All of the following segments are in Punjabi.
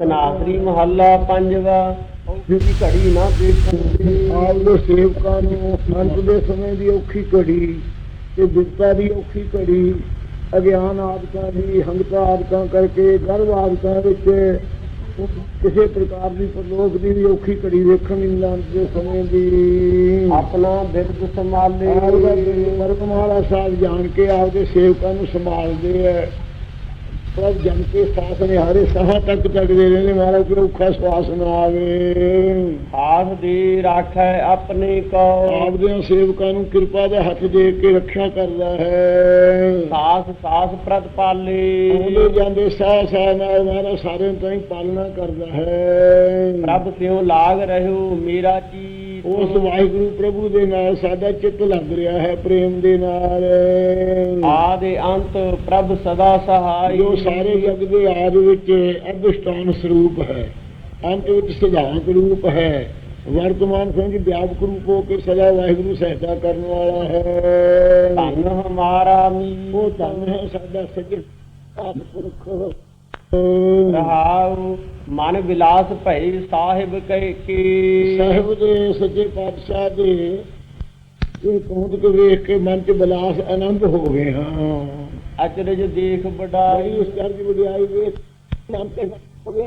ਤਨਾਸਰੀ ਮਹੱਲਾ ਪੰਜਵਾ। ਔਖੀ ਘੜੀ ਨਾ ਦੇਖਣ ਦੀ ਆਪ ਦੇ ਸੇਵਕਾਂ ਨੂੰ ਅੰਤ ਦੇ ਸਮੇਂ ਦੀ ਔਖੀ ਘੜੀ ਤੇ ਬਿਰਤਾ ਦੀ ਔਖੀ ਘੜੀ ਅਗਿਆਨ ਆਦਿਕਾਂ ਦੀ ਹੰਗਤਾ ਆਦਿਕਾਂ ਕਰਕੇ ਗਰਭ ਆਦਿਕਾਂ ਵਿੱਚ ਕਿਸੇ ਪ੍ਰਕਾਰ ਦੀ ਪਰਲੋਕ ਦੀ ਵੀ ਔਖੀ ਘੜੀ ਵੇਖਣ ਨਹੀਂ ਅੰਤ ਦੇ ਸਮੇਂ ਦੀ। ਆਪਣਾ ਬਿਰਦ ਸੰਭਾਲੇ। ਵਰਤਮਾਲਾ ਸਾਹਿਬ ਜਾਣ ਕੇ ਆਪਦੇ ਸੇਵਕਾਂ ਨੂੰ ਸੰਭਾਲਦੇ ਹੈ ਪ੍ਰਭ ਜਨ ਕੇ ਸਾਥ ਨਿਹਾਰੇ ਸਾਹ ਤੱਕ ਤੱਕਦੇ ਰਹਿੰਦੇ ਮਹਾਰਾਜ ਕੋਈ ਔਖਾ ਸਵਾਸ ਨਾ ਆਵੇ। ਆਸ ਦੀ ਰਾਖੈ ਆਪਣੇ ਕੋ। ਆਪਦੇ ਸੇਵਕਾਂ ਨੂੰ ਕਿਰਪਾ ਦਾ ਹੱਥ ਦੇ ਕੇ ਰੱਖਿਆ ਕਰਦਾ ਹੈ। ਸਾਸ ਸਾਸ ਪ੍ਰਤ ਪਾਲੇ। ਆਉਂਦੇ ਜਾਂਦੇ ਸਾਹ ਸਾਹ ਨਾਲ ਮਹਾਰਾਜ ਸਾਰਿਆਂ ਤੋਂ ਹੀ ਪਾਲਣਾ ਕਰਦਾ ਹੈ। ਪ੍ਰਭ ਸਿਉ ਲਾਗ ਰਹਿਓ ਮੇਰਾ ਚੀਤ ਉਸ ਵਾਹਿਗੁਰੂ ਪ੍ਰਭੂ ਦੇ ਨਾਲ ਸਾਡਾ ਚਿੱਤ ਲੱਗ ਰਿਹਾ ਹੈ ਪ੍ਰੇਮ ਦੇ ਨਾਲ। ਆਦੇ ਅੰਤ ਪ੍ਰਭ ਸਦਾ ਸਹਾਈ। ਜੋ ਸਾਰੇ ਜਗ ਦੇ ਆਦ ਵਿੱਚ ਅਦਿਸ਼ਟਾਨ ਸਰੂਪ ਹੈ ਅੰਤ ਵਿੱਚ ਸਿਧਾਂਤ ਰੂਪ ਹੈ ਵਰਤਮਾਨ ਸਮਝ ਵਿਆਪਕ ਰੂਪ ਹੋ ਕੇ ਸਦਾ ਵਾਹਿਗੁਰੂ ਸਹਾਇਤਾ ਕਰਨ ਵਾਲਾ ਹੈ। ਧਨ ਹਮਾਰਾ ਮੀ ਉਹ ਧਨ ਹੈ ਸਾਡਾ ਸੱਜਣ ਆਤਪੁਰਖ ਰਹਾਉ। ਮਨ ਵਿਲਾਸ ਭਈ ਸਾਹਿਬ ਕਹਿ ਕੇ। ਸਾਹਿਬ ਦੇ ਸੱਚੇ ਪਾਤਸ਼ਾਹ ਦੇ ਇਹ ਕੌਂਤਕ ਵੇਖ ਕੇ ਮਨ ਚ ਬਲਾਸ ਆਨੰਦ ਹੋ ਗਏ ਹਾਂ। ਅਚਰਜ ਦੇਖ ਬੜੀ ਬੜਾਈ ਉਸ ਚਰਜ ਦੀ ਵਡਿਆਈ ਵੇਖ ਮਨ ਤੇ ਹੋ ਗਏ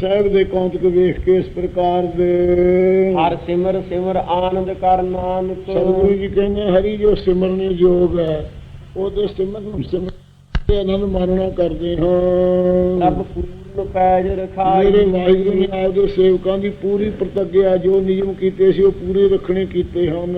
ਸਾਹਿਬ ਦੇ ਕੌਂਤਕ ਵੇਖ ਕੇ ਇਸ ਪ੍ਰਕਾਰ ਦੇ। ਹਰ ਸਿਮਰ ਸਿਮਰ ਆਨੰਦ ਕਰ ਨਾਨਕ। ਸਤਿਗੁਰੂ ਜੀ ਕਹਿੰਦੇ ਹਰੀ ਜੋ ਸਿਮਰਨ ਯੋਗ ਹੈ ਉਹਦੇ ਸਿਮਰਨ ਨੂੰ ਸਿਮਰ ਤੇ ਆਨੰਦ ਮਾਰਨਾ ਕਰਦੇ ਹਾਂ। ਸਭ ਪੂਰਨ ਰਖਾਈ। ਮੇਰੇ ਵਾਹਿਗੁਰੂ ਨੇ ਆਪਦੇ ਸੇਵਕਾਂ ਦੀ ਪੂਰੀ ਪ੍ਰਤੱਗਿਆ ਜੋ ਨਿਯਮ ਕੀਤੇ ਸੀ, ਉਹ ਪੂਰੇ ਰੱਖਣੇ ਕੀਤੇ ਹਨ।